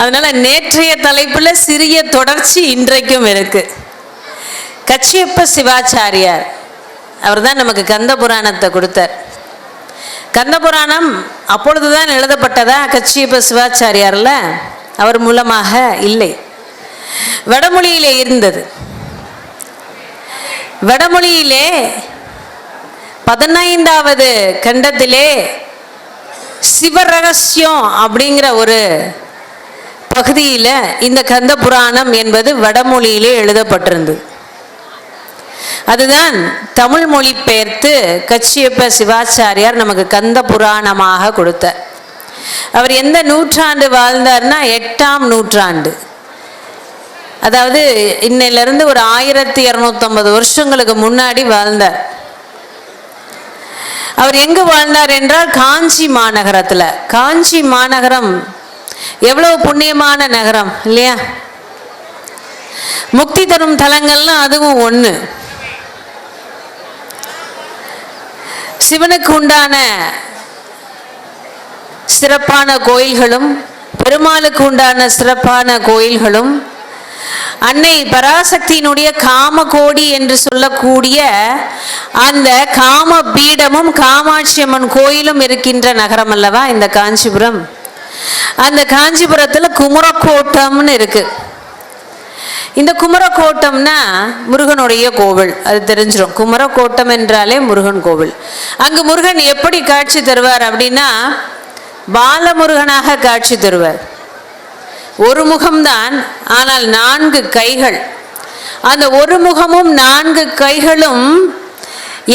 அதனால நேற்றைய தலைப்புல சிறிய தொடர்ச்சி இன்றைக்கும் இருக்கு. கச்சியப்ப சிவாச்சாரியார் அவர் தான் நமக்கு கந்த புராணத்தை கொடுத்தார். கந்த புராணம் அப்பொழுதுதான் எழுதப்பட்டதா? கச்சியப்ப சிவாச்சாரியார்ல அவர் மூலமாக இல்லை. வடமொழியிலே இருந்தது. வடமொழியிலே பதினைந்தாவது கண்டத்திலே சிவரகசியம் அப்படிங்கிற ஒரு பகுதியில் இந்த கந்த புராணம் என்பது வடமொழியிலே எழுதப்பட்டிருந்தது. அதுதான் தமிழ் மொழி பெயர்த்து கச்சியப்ப சிவாச்சாரியார் நமக்கு கந்த புராணமாக கொடுத்தார். அவர் எந்த நூற்றாண்டு வாழ்ந்தார்னா எட்டாம் நூற்றாண்டு. அதாவது இன்னையிலிருந்து ஒரு ஆயிரத்தி இரநூத்தம்பது வருஷங்களுக்கு முன்னாடி வாழ்ந்தார். அவர் எங்கு வாழ்ந்தார் என்றால் காஞ்சி மாநகரத்தில். காஞ்சி மாநகரம் எவ்வளவு புண்ணியமான நகரம் இல்லையா? முக்தி தரும் தலங்கள்னா அதுவும் ஒன்று சிவனுக்கு உண்டான சிறப்பான கோயில்களும் பெருமாளுக்கு உண்டான சிறப்பான கோயில்களும் அன்னை பராசக்தியினுடைய காமகோடி என்று சொல்லக்கூடிய அந்த காம பீடமும் காமாட்சி அம்மன் கோயிலும் இருக்கின்ற நகரம் அல்லவா இந்த காஞ்சிபுரம்? அந்த காஞ்சிபுரத்தில் குமரக்கோட்டம்னு இருக்கு. இந்த குமரக்கோட்டம்னா முருகனுடைய கோவில். அது தெரிஞ்சிடும் குமரக்கோட்டம் என்றாலே முருகன் கோவில். அங்கு முருகன் எப்படி காட்சி தருவார் அப்படின்னா பாலமுருகனாக காட்சி தருவார். ஒரு முகம்தான் ஆனால் நான்கு கைகள். அந்த ஒரு முகமும் நான்கு கைகளும்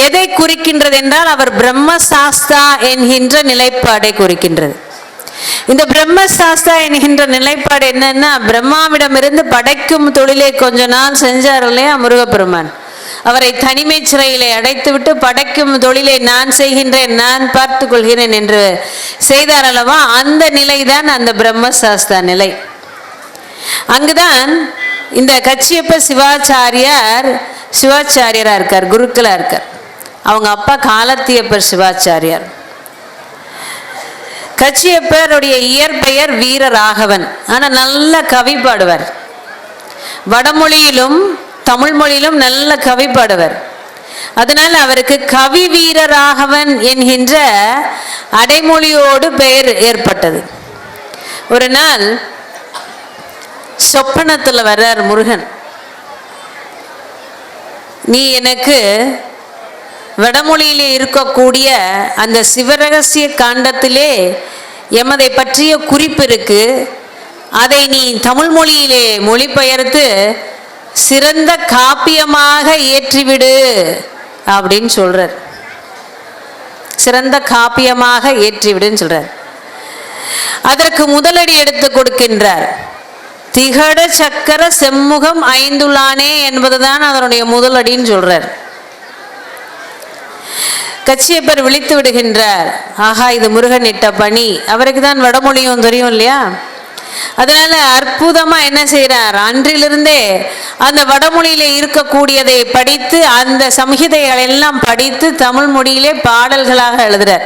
எதை குறிக்கின்றது என்றால் அவர் பிரம்மசாஸ்தா என்கின்ற நிலைப்பாடை குறிக்கின்றது. இந்த பிரம்மசாஸ்தா என்கின்ற நிலைப்பாடு என்னன்னா பிரம்மாவிடமிருந்து படைக்கும் தொழிலை கொஞ்ச நாள் செஞ்சார் இல்லையா முருகப்பெருமான்? அவரை தனிமை சிறையிலே அடைத்துவிட்டு படைக்கும் தொழிலை நான் செய்கின்றேன் நான் பார்த்து கொள்கிறேன் என்று செய்தார் அல்லவா? அந்த நிலைதான் அந்த பிரம்மசாஸ்தா நிலை. அங்குதான் இந்த கச்சியப்ப சிவாச்சாரியார் சிவாச்சாரியரா இருக்கார் குருக்களா இருக்கார். அவங்க அப்பா காலத்தியப்பர் சிவாச்சாரியார். கச்சியப்பருடைய இயற்பெயர் வீரராகவன். ஆனால் நல்ல கவி பாடுவர். வடமொழியிலும் தமிழ் மொழியிலும் நல்ல கவி பாடுவர். அதனால் அவருக்கு கவி வீரராகவன் என்கின்ற அடைமொழியோடு பெயர் ஏற்பட்டது. ஒரு நாள் சொப்பனத்தில் வர்றார் முருகன். நீ எனக்கு வடமொழியிலே இருக்கக்கூடிய அந்த சிவரகசிய காண்டத்திலே எமதை பற்றிய குறிப்பு இருக்கு. அதை நீ தமிழ் மொழியிலே மொழிபெயர்த்து சிறந்த காப்பியமாக ஏற்றிவிடு அப்படின்னு சொல்றார். சிறந்த காப்பியமாக ஏற்றிவிடுன்னு சொல்றார். அதற்கு முதலடி எடுத்து கொடுக்கின்றார். திகட சக்கர செம்முகம் ஐந்துள்ளானே என்பதுதான் அதனுடைய முதலடின்னு சொல்றார். கச்சியப்பர் விழித்து விடுகின்றார். ஆஹா இது முருகன் இட்ட பணி. அவருக்கு தான் வடமொழியும் தெரியும் இல்லையா? அதனால அற்புதமா என்ன செய்யறார் அன்றிலிருந்தே அந்த வடமொழியில இருக்கக்கூடியதை படித்து அந்த சம்ஹிதைகள் எல்லாம் படித்து தமிழ் மொழியிலே பாடல்களாக எழுதுறார்.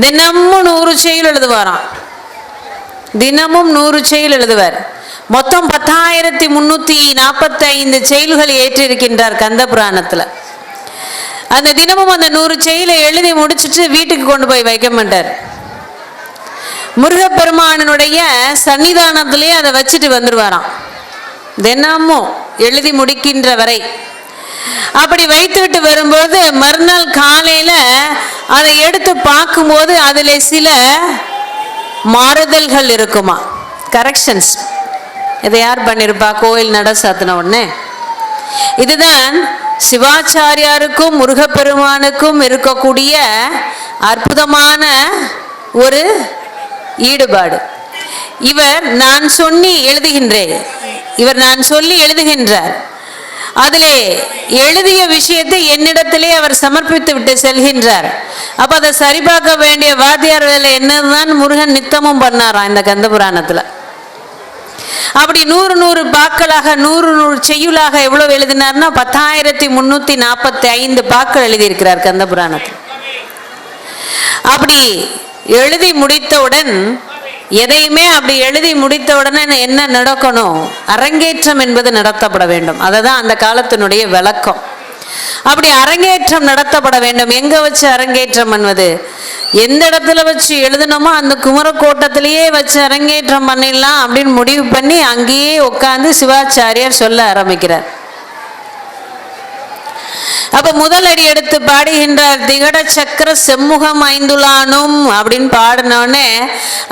தினமும் நூறு செயல் எழுதுவாராம். தினமும் நூறு செயல் எழுதுவார். மொத்தம் பத்தாயிரத்தி முன்னூத்தி நாற்பத்தி ஐந்து செயல்கள் ஏற்றிருக்கின்றார் கந்த புராணத்துல. அந்த தினமும் அந்த நூறு செயலை எழுதி முடிச்சிட்டு வீட்டுக்கு கொண்டு போய் வைக்க மாட்டார். முருகப்பெருமானனுடைய சன்னிதானத்திலே அதை வச்சுட்டு வந்துடுவாராம் தினமும் எழுதி முடிக்கின்ற வரை அப்படி வைத்துவிட்டு வரும்போது மறுநாள் காலையில அதை எடுத்து பார்க்கும்போது அதில் சில மாறுதல்கள் இருக்குமா? கரெக்ஷன்ஸ் இதை யார் பண்ணியிருப்பா கோயில் நட சாத்தின உடனே. இதுதான் சிவாச்சாரியாருக்கும் முருகப்பெருமானுக்கும் இருக்கக்கூடிய அற்புதமான ஒரு ஈடுபாடு. இவர் நான் சொல்லி எழுதுகின்றேன். இவர் நான் சொல்லி எழுதுகின்றார். அதிலே எழுதிய விஷயத்தை என்னிடத்திலே அவர் சமர்ப்பித்து விட்டு செல்கின்றார். அப்ப அதை சரிபார்க்க வேண்டிய வாத்தியார் வேலை என்னதுதான் முருகன் நித்தமும் பண்ணாராம் இந்த கந்த புராணத்துல. அப்படி நூறு நூறு பாக்களாக நூறு நூறு செய்யுளாக எவ்வளவு எழுதினார்னா பத்தாயிரத்தி முன்னூத்தி நாற்பத்தி ஐந்து பாக்கள் எழுதியிருக்கிறார் கந்த புராணத்தில் அப்படி எழுதி முடித்தவுடன் எதையுமே அப்படி எழுதி முடித்த உடனே என்ன நடக்கணும்? அரங்கேற்றம் என்பது நடத்தப்பட வேண்டும். அதை தான் அந்த காலத்தினுடைய விளக்கம். அப்படி அரங்கேற்றம் நடத்தப்பட வேண்டும். எங்க வச்சு அரங்கேற்றம் பண்ணுவது? எந்த இடத்துல வச்சு எழுதணுமோ அந்த குமரக்கோட்டத்திலேயே வச்சு அரங்கேற்றம் பண்ணிடலாம் அப்படின்னு முடிவு பண்ணி அங்கேயே உட்காந்து சிவாச்சாரியார் சொல்ல ஆரம்பிக்கிறார். அப்ப முதல் அடி எடுத்து பாடுகின்றார் திகட சக்கர செம்முகம் ஐந்துலானும் அப்படின்னு பாடினோடனே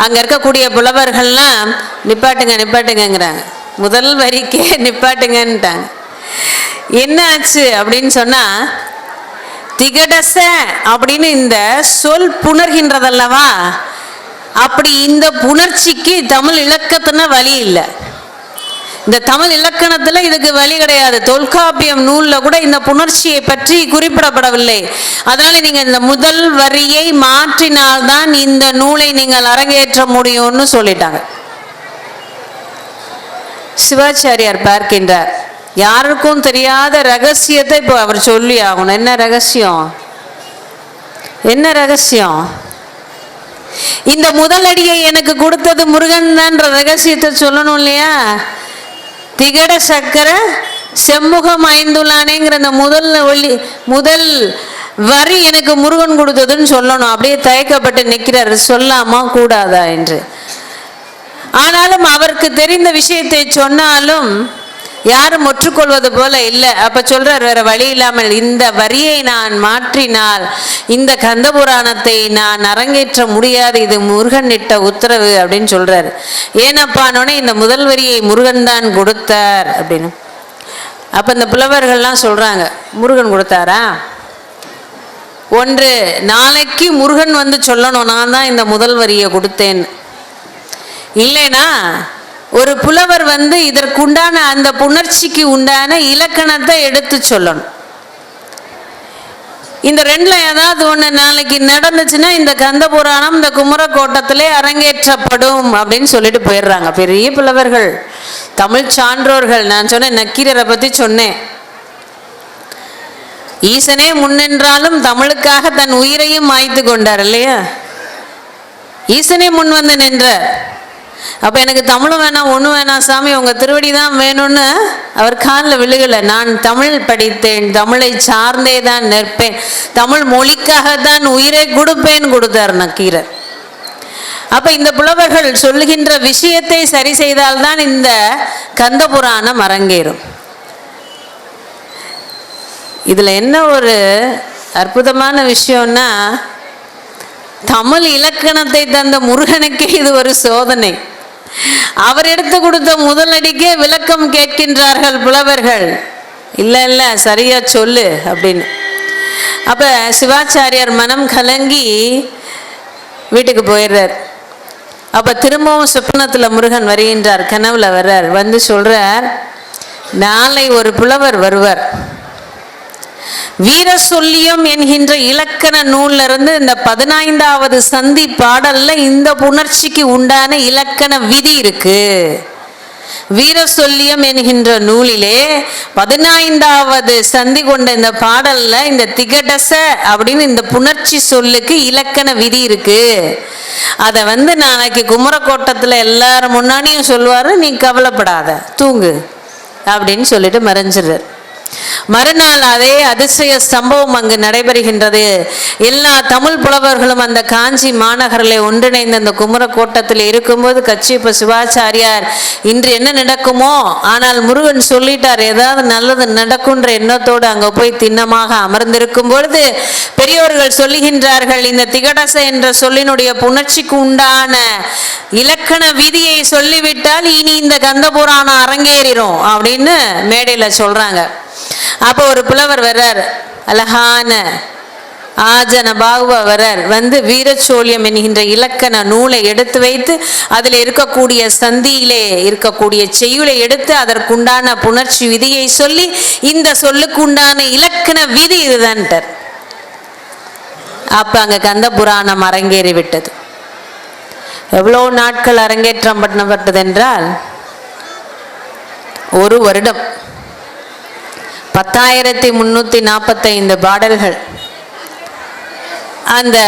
அங்க இருக்கக்கூடிய புலவர்கள்லாம் நிப்பாட்டுங்க நிப்பாட்டுங்கிறாங்க முதல் வரிக்கே நிப்பாட்டுங்கன்ட்டாங்க. என்ன ஆச்சு அப்படின்னு சொன்னா திகடச அப்படின்னு இந்த சொல் புணர்கின்றதல்லவா? அப்படி இந்த புணர்ச்சிக்கு தமிழ் இலக்கத்துனா வழி இல்லை. இந்த தமிழ் இலக்கணத்துல இதுக்கு வழி கிடையாது. தொல்காப்பியம் நூல்ல கூட இந்த புணர்ச்சியை பற்றி குறிப்பிடப்படவில்லை. அதனால நீங்க இந்த முதல் வரியை மாற்றினால்தான் இந்த நூலை நீங்கள் அரங்கேற்ற முடியும்னு சொல்லிட்டாங்க. சிவாச்சாரியார் பார்க்கின்றார். யாருக்கும் தெரியாத ரகசியத்தை இப்போ அவர் சொல்லி ஆகணும். என்ன ரகசியம்? என்ன ரகசியம்? இந்த முதலடியை எனக்கு கொடுத்தது முருகன் தான்ற ரகசியத்தை சொல்லணும் இல்லையா? திகட சக்கர செம்முகம் ஐந்துள்ளானேங்கிற அந்த முதல் ஒளி முதல் வரி எனக்கு முருகன் கொடுத்ததுன்னு சொல்லணும். அப்படியே தயக்கப்பட்டு நிற்கிறார் சொல்லாமா கூடாதா என்று. ஆனாலும் அவருக்கு தெரிந்த விஷயத்தை சொன்னாலும் யாரும் ஒற்றுக்கொள்வது போல இல்லை. அப்ப சொல்றார் வேற வழி இல்லாமல் இந்த வரியை நான் மாற்றினால் இந்த கந்த புராணத்தை நான் அரங்கேற்ற முடியாது இது முருகன் இட்ட உத்தரவு அப்படின்னு சொல்றாரு. ஏனப்பானோடனே இந்த முதல் வரியை முருகன் தான் கொடுத்தார் அப்படின்னு. அப்ப இந்த புலவர்கள்லாம் சொல்றாங்க முருகன் கொடுத்தாரா? ஒன்று நாளைக்கு முருகன் வந்து சொல்லணும் நான் தான் இந்த முதல் வரியை கொடுத்தேன் இல்லைனா ஒரு புலவர் வந்து இதற்குண்டான அந்த புணர்ச்சிக்கு உண்டான இலக்கணத்தை எடுத்து சொல்லணும். இந்த ரெண்டுல ஏதாவது ஒன்று நாளைக்கு நடந்துச்சுன்னா இந்த கந்த புராணம் இந்த குமரக்கோட்டத்திலே அரங்கேற்றப்படும் அப்படின்னு சொல்லிட்டு போயிடுறாங்க. பெரிய புலவர்கள் தமிழ் சான்றோர்கள். நான் சொன்னேன் நக்கீரரை பற்றி சொன்னேன். ஈசனே முன்னின்றாலும் தமிழுக்காக தன் உயிரையும் மாய்த்து கொண்டார் இல்லையா? ஈசனே முன் வந்து நின்றார் அப்போ எனக்கு தமிழும் வேணாம் ஒன்றும் வேணாம் சாமி உங்கள் திருவடி தான் வேணும்னு அவர் காலில் விழுகலை. நான் தமிழ் படித்தேன் தமிழை சார்ந்தே தான் நிற்பேன். தமிழ் மொழிக்காக தான் உயிரை கொடுப்பேன் கொடுத்தார் நக்கீரர். அப்போ இந்த புலவர்கள் சொல்லுகின்ற விஷயத்தை சரி செய்தால்தான் இந்த கந்த புராணம் அரங்கேறும். இதில் என்ன ஒரு அற்புதமான விஷயம்னா தமிழ் இலக்கணத்தை தந்த முருகனுக்கே இது ஒரு சோதனை. அவர் எடுத்து கொடுத்த முதலடிக்கே விளக்கம் கேட்கின்றார்கள் புலவர்கள். இல்லை இல்லை சரியா சொல்லு அப்படின்னு. அப்போ சிவாச்சாரியார் மனம் கலங்கி வீட்டுக்கு போயிடுறார். அப்போ திரும்பவும் சொப்னத்தில் முருகன் வருகின்றார் கனவுல வர்றார். வந்து சொல்கிறார் நாளை ஒரு புலவர் வருவார். வீர சொல்லியம் என்கின்ற இலக்கண நூல்ல இருந்து இந்த பதினைந்தாவது சந்தி பாடல்ல இந்த புணர்ச்சிக்கு உண்டான இலக்கண விதி இருக்கு. வீர சொல்லியம் என்கின்ற நூலிலே பதினைந்தாவது சந்தி கொண்ட இந்த பாடல்ல இந்த திகடச அப்படின்னு இந்த புணர்ச்சி சொல்லுக்கு இலக்கண விதி இருக்கு. அதை வந்து நாளைக்கு குமரக்கோட்டத்தில் எல்லாரும் முன்னாடியும் சொல்லுவாரு நீ கவலைப்படாத தூங்கு அப்படின்னு சொல்லிட்டு மறைஞ்சிடுறார். மறுநாள் அதே அதிசய சம்பவம் அங்கு நடைபெறுகின்றது. எல்லா தமிழ் புலவர்களும் அந்த காஞ்சி மாநகரில் ஒன்றிணைந்த அந்த குமரக்கோட்டத்தில் இருக்கும்போது கச்சியப்ப சிவாச்சாரியார் இன்று என்ன நடக்குமோ? ஆனால் முருகன் சொல்லிட்டார் ஏதாவது நல்லது நடக்குன்ற எண்ணத்தோடு அங்கே போய் திண்ணமாக அமர்ந்திருக்கும் பொழுது பெரியோர்கள் சொல்லுகின்றார்கள் இந்த திகடச என்ற சொல்லினுடைய புணர்ச்சிக்கு உண்டான இலக்கண விதியை சொல்லிவிட்டால் இனி இந்த கந்த புராணம் அரங்கேறிடும் அப்படின்னு மேடையில் சொல்கிறாங்க அப்போ ஒரு புலவர் வர்றார். அழகான ஆஜன பாகுவ வர்றார். வந்து வீரச்சோழியம் என்கின்ற இலக்கண நூலை எடுத்து வைத்து அதில் இருக்கக்கூடிய சந்தியிலே இருக்கக்கூடிய செய்யுளை எடுத்து அதற்குண்டான புணர்ச்சி விதியை சொல்லி இந்த சொல்லுக்குண்டான இலக்கண விதி இதுதான்ட்டார். அப்போ அங்க கந்த புராணம் அரங்கேறி விட்டது. எவ்வளோ நாட்கள் அரங்கேற்றம் பண்ணப்பட்டது என்றால் ஒரு வருடம். பத்தாயிரத்தி முன்னூற்றி நாற்பத்தைந்து பாடல்கள். அந்த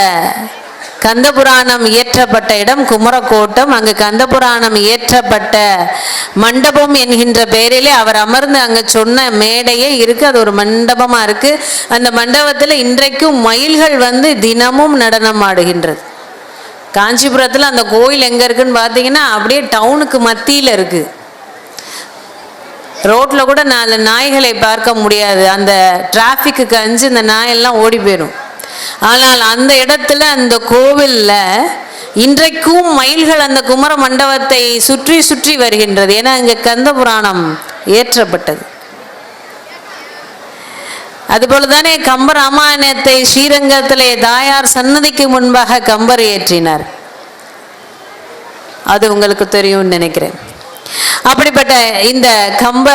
கந்தபுராணம் இயற்றப்பட்ட இடம் குமரக்கோட்டம். அங்கு கந்தபுராணம் இயற்றப்பட்ட மண்டபம் என்கின்ற பெயரிலே அவர் அமர்ந்து அங்கே சொன்ன மேடையே இருக்கு. அது ஒரு மண்டபமாக இருக்கு. அந்த மண்டபத்தில் இன்றைக்கும் மயில்கள் வந்து தினமும் நடனம் ஆடுகின்றது. காஞ்சிபுரத்தில் அந்த கோயில் எங்கே இருக்குன்னு பார்த்தீங்கன்னா அப்படியே டவுனுக்கு மத்தியில் இருக்குது ரோட்டில் கூட நாலு நாய்களை பார்க்க முடியாது. அந்த டிராஃபிக்கு அஞ்சு இந்த நாயெல்லாம் ஓடி போயிடும் ஆனால் அந்த இடத்துல அந்த கோவிலில் இன்றைக்கும் மயில்கள் அந்த குமர மண்டபத்தை சுற்றி சுற்றி வருகின்றது. ஏன்னா இங்கே கந்த புராணம் ஏற்றப்பட்டது அதுபோல தானே கம்ப ராமாயணத்தை ஸ்ரீரங்கத்திலே தாயார் சன்னதிக்கு முன்பாக கம்பர் ஏற்றினார். அது உங்களுக்கு தெரியும்னு நினைக்கிறேன். அப்படிப்பட்ட இந்த கம்ப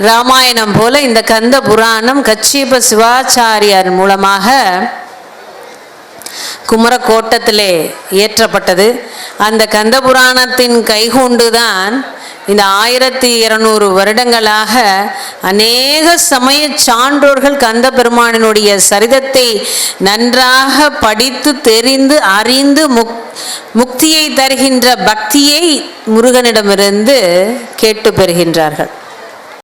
ராமாயணம் போல இந்த கந்த புராணம் கச்சியப்ப சிவாச்சாரியார் மூலமாக குமரக்கோட்டத்திலே இயற்றப்பட்டது. அந்த கந்த புராணத்தின் கைகொண்டுதான் இந்த ஆயிரத்தி இருநூறு வருடங்களாக அநேக சமய சான்றோர்கள் கந்த பெருமானினுடைய சரிதத்தை நன்றாக படித்து தெரிந்து அறிந்து முக் முக்தியை தருகின்ற பக்தியை முருகனிடமிருந்து கேட்டு பெறுகின்றார்கள்.